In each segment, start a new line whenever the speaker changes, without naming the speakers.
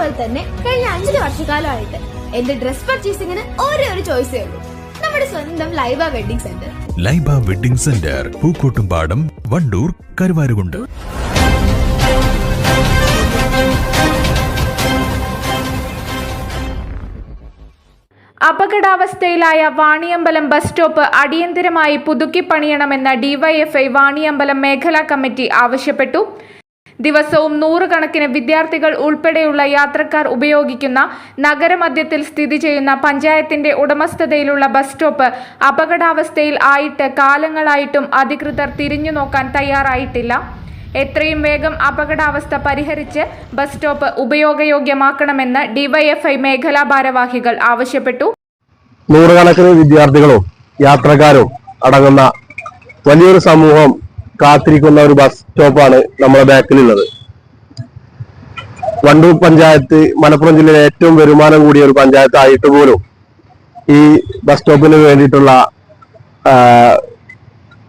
പോലെ തന്നെ കഴിഞ്ഞ അഞ്ചര വർഷക്കാലമായിട്ട് എന്റെ ഡ്രസ് പർച്ചേസിംഗിന് ഒരേ ഒരു ചോയ്സേ ഉള്ളൂ. നമ്മുടെ സ്വന്തം Laiba wedding centre.
Laiba wedding centre Pookkottumpadam Wandoor Karuvarakundu.
അപകടാവസ്ഥയിലായ Vaniyambalam bus stop അടിയന്തരമായി പുതുക്കിപ്പണിയണമെന്ന് ഡിവൈഎഫ്ഐ വാണിയമ്പലം മേഖലാ കമ്മിറ്റി ആവശ്യപ്പെട്ടു. ദിവസവും നൂറുകണക്കിന് വിദ്യാർത്ഥികൾ ഉൾപ്പെടെയുള്ള യാത്രക്കാർ ഉപയോഗിക്കുന്ന നഗരമധ്യത്തിൽ സ്ഥിതി ചെയ്യുന്ന പഞ്ചായത്തിന്റെ ഉടമസ്ഥതയിലുള്ള ബസ് സ്റ്റോപ്പ് അപകടാവസ്ഥയിൽ ആയിട്ട് കാലങ്ങളായിട്ടും അധികൃതർ തിരിഞ്ഞു നോക്കാൻ തയ്യാറായിട്ടില്ല. എത്രയും വേഗം അപകടാവസ്ഥ പരിഹരിച്ച് ബസ് സ്റ്റോപ്പ് ഉപയോഗയോഗ്യമാക്കണമെന്ന് ഡിവൈഎഫ്ഐ മേഖലാ ഭാരവാഹികൾ ആവശ്യപ്പെട്ടു.
നൂറുകണക്കിന് വിദ്യാർത്ഥികളോ യാത്രക്കാരോ അടങ്ങുന്ന വലിയൊരു സമൂഹം കാത്തിരിക്കുന്ന ഒരു ബസ് സ്റ്റോപ്പാണ് നമ്മുടെ ബാക്കിലുള്ളത്. വണ്ടൂർ പഞ്ചായത്ത് മലപ്പുറം ജില്ലയിലെ ഏറ്റവും വരുമാനം കൂടിയ ഒരു പഞ്ചായത്ത് ആയിട്ട് പോലും ഈ ബസ് സ്റ്റോപ്പിന് വേണ്ടിയിട്ടുള്ള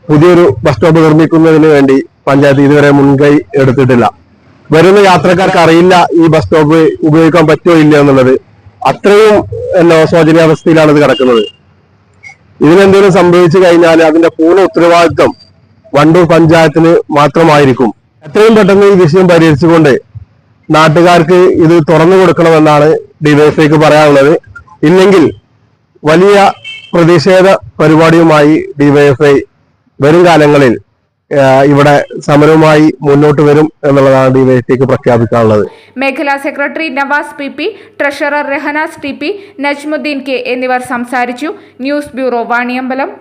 പുതിയൊരു ബസ് സ്റ്റോപ്പ് നിർമ്മിക്കുന്നതിന് വേണ്ടി പഞ്ചായത്ത് ഇതുവരെ മുൻകൈ എടുത്തിട്ടില്ല. വരുന്ന യാത്രക്കാർക്ക് അറിയില്ല ഈ ബസ് സ്റ്റോപ്പ് ഉപയോഗിക്കാൻ പറ്റുമോ ഇല്ല എന്നുള്ളത്. അത്രയും എന്നോ ശോചനീയാവസ്ഥയിലാണ് ഇത് കിടക്കുന്നത്. ഇതിനെന്തെങ്കിലും സംഭവിച്ചു കഴിഞ്ഞാൽ അതിന്റെ പൂർണ ഉത്തരവാദിത്വം വണ്ടൂർ പഞ്ചായത്തിന് മാത്രമായിരിക്കും. എത്രയും പെട്ടെന്ന് ഈ വിഷയം പരിഹരിച്ചുകൊണ്ട് നാട്ടുകാർക്ക് ഇത് തുറന്നു കൊടുക്കണമെന്നാണ് ഡിവൈഎഫ്ഐക്ക് പറയാനുള്ളത്. ഇല്ലെങ്കിൽ വലിയ പ്രതിഷേധ പരിപാടിയുമായി ഡിവൈഎഫ്ഐ വരും കാലങ്ങളിൽ ഇവിടെ സമരവുമായി മുന്നോട്ട് വരും എന്നുള്ളതാണ് ഡിവൈഎഫ്ഐക്ക് പ്രഖ്യാപിക്കാനുള്ളത്.
മേഖലാ secretary Navas P P treasurer Rahanas T P Najmudheen K എന്നിവർ സംസാരിച്ചു. News bureau Vaniyambalam.